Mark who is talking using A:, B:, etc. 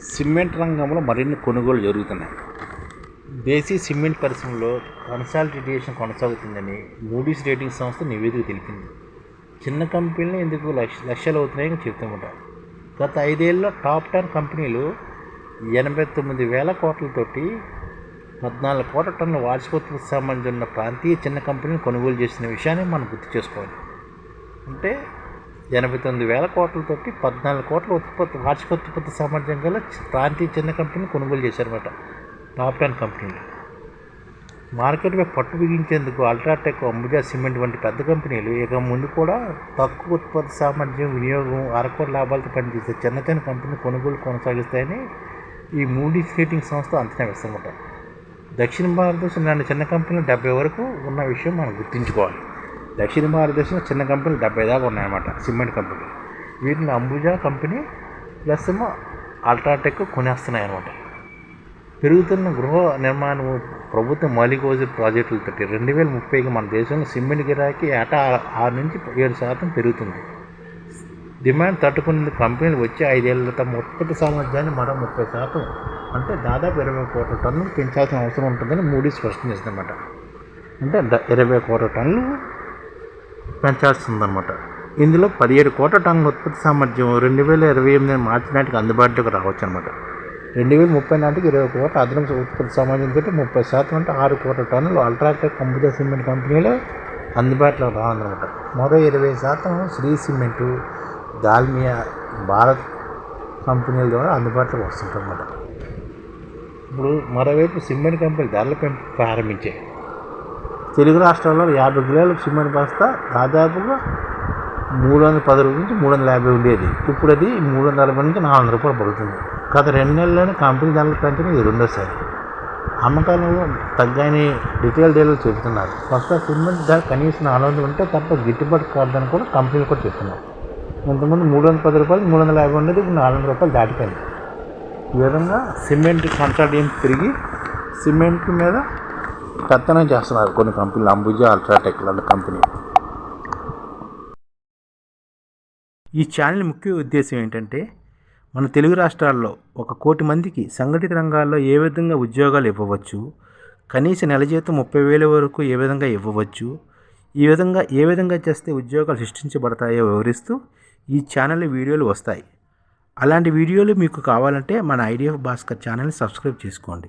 A: Cement రంగంలో మరిన్ని కొనుగోలు జరుగుతున్నాయి. దేశీ సిమెంట్ పరిశ్రమలో కన్సాలిడేషన్ కొనసాగుతుందని మూడీస్ రేటింగ్ సంస్థ నివేదిక తెలిపింది. చిన్న కంపెనీలు ఎందుకు లక్ష లక్షలు అవుతున్నాయని చెప్తుంటారు గత ఐదేళ్ళలో టాప్ టెన్ కంపెనీలు ఎనభై తొమ్మిది వేల కోట్లతోటి పద్నాలుగు కోట్ల టన్నుల వార్షికోత్పత్తి సంబంధించిన ప్రాంతీయ చిన్న కంపెనీలు కొనుగోలు చేసిన విషయాన్ని మనం గుర్తు చేసుకోవాలి. అంటే ఎనభై తొమ్మిది వేల కోట్లతోటి పద్నాలుగు కోట్ల ఉత్పత్తి వార్షిక ఉత్పత్తి సామర్థ్యం గల ప్రాంతీయ చిన్న కంపెనీలు కొనుగోలు చేశారన్నమాట. టాప్ టెన్ కంపెనీలు. మార్కెట్పై పట్టు బిగించేందుకు అల్ట్రాటెక్ అంబుజా సిమెంట్ వంటి పెద్ద కంపెనీలు ఇక ముందు కూడా తక్కువ ఉత్పత్తి సామర్థ్యం వినియోగం అరకోటి లాభాలతో పనిచేసే చిన్న చిన్న కంపెనీలు కొనుగోలు కొనసాగిస్తాయని ఈ మూడీ రేటింగ్ సంస్థ అంచనా వేస్తారన్నమాట దక్షిణ భారతదేశం లాంటి చిన్న కంపెనీలు డెబ్బై వరకు ఉన్న విషయం మనం గుర్తుంచుకోవాలి. దక్షిణ భారతదేశంలో చిన్న కంపెనీలు డెబ్బై దాకా ఉన్నాయన్నమాట. Cement company. వీటిని అంబుజా కంపెనీ ప్లస్ ఏమో అల్ట్రాటెక్ కొనేస్తున్నాయి అనమాట పెరుగుతున్న గృహ నిర్మాణం ప్రభుత్వ మౌలిక వసతి ప్రాజెక్టులతో రెండు వేల ముప్పైకి మన దేశంలో సిమెంట్ గిరాకీ ఏటా ఆరు నుంచి ఏడు శాతం పెరుగుతుంది. డిమాండ్ తట్టుకునే కంపెనీలు వచ్చే ఐదేళ్ళ తమ ఉత్పత్తి సామర్థ్యాన్ని మరో ముప్పై శాతం అంటే దాదాపు ఇరవై కోట్ల టన్నులు పెంచాల్సిన అవసరం ఉంటుందని మూడీ స్పష్టం చేసిందన్నమాట. అంటే ఇరవై కోట్ల టన్నులు పెంచాల్సిందనమాట ఇందులో పదిహేడు కోట్ల టన్నుల ఉత్పత్తి సామర్థ్యం రెండు వేల ఇరవై ఎనిమిది మార్చి నాటికి అందుబాటులోకి రావచ్చు అనమాట రెండు వేల ముప్పై నాటికి ఇరవై కోట్ల అదనపు ఉత్పత్తి సామర్థ్యంతో ముప్పై శాతం అంటే ఆరు కోట్ల టన్నులు అల్ట్రాటెక్ కంపెనీ సిమెంట్ కంపెనీలో అందుబాటులో రావాలన్నమాట మరో ఇరవై శాతం శ్రీ సిమెంటు దాల్మియా భారత్ కంపెనీల ద్వారా అందుబాటులోకి వస్తుంటారన్నమాట ఇప్పుడు మరోవైపు సిమెంట్ కంపెనీ ధరలు పెంపు ప్రారంభించాయి. తెలుగు రాష్ట్రాల్లో యాభై కిలోల సిమెంట్ బస్తా దాదాపుగా మూడు వందల పది రూపాయల నుంచి మూడు వందల యాభై ఉండేది. ఇప్పుడు అది మూడు వందల అరవై నుంచి నాలుగు వందల రూపాయలు పడుతుంది. గత రెండు నెలల్లోనే కంపెనీ ధరలు పెంచడం ఇది రెండోసారి. అమ్మకాలలో తగ్గని రిటైల్ డీలర్లు చెబుతున్నారు. ఫస్ట్ సిమెంట్ ధర కనీసం నాలుగు వందలు ఉంటే తప్ప గిట్టుబాటు కాదని కూడా కంపెనీలు కూడా చెప్తున్నారు ఇంతకుముందు మూడు వందల పది రూపాయలు మూడు వందల యాభై ఉండేది ఇప్పుడు నాలుగు వందల రూపాయలు దాటిపోయింది. ఈ విధంగా సిమెంట్ కన్సల్టెంట్ తిరిగి సిమెంట్ మీద పెత్తనం చేస్తున్నారు కొన్ని కంపెనీలు. అంబుజా అల్ట్రాటెక్ లాంటి కంపెనీ. ఈ ఛానల్ ముఖ్య ఉద్దేశం ఏంటంటే మన తెలుగు రాష్ట్రాల్లో ఒక కోటి మందికి సంఘటిత రంగాల్లో ఏ విధంగా ఉద్యోగాలు ఇవ్వవచ్చు కనీస నెల జీతం ముప్పై వేల వరకు ఏ విధంగా ఇవ్వవచ్చు ఈ విధంగా ఏ విధంగా చేస్తే ఉద్యోగాలు సృష్టించబడతాయో వివరిస్తూ ఈ ఛానల్ వీడియోలు వస్తాయి. అలాంటి వీడియోలు మీకు కావాలంటే మన ఐడిఎఫ్ భాస్కర్ ఛానల్ని సబ్స్క్రైబ్ చేసుకోండి.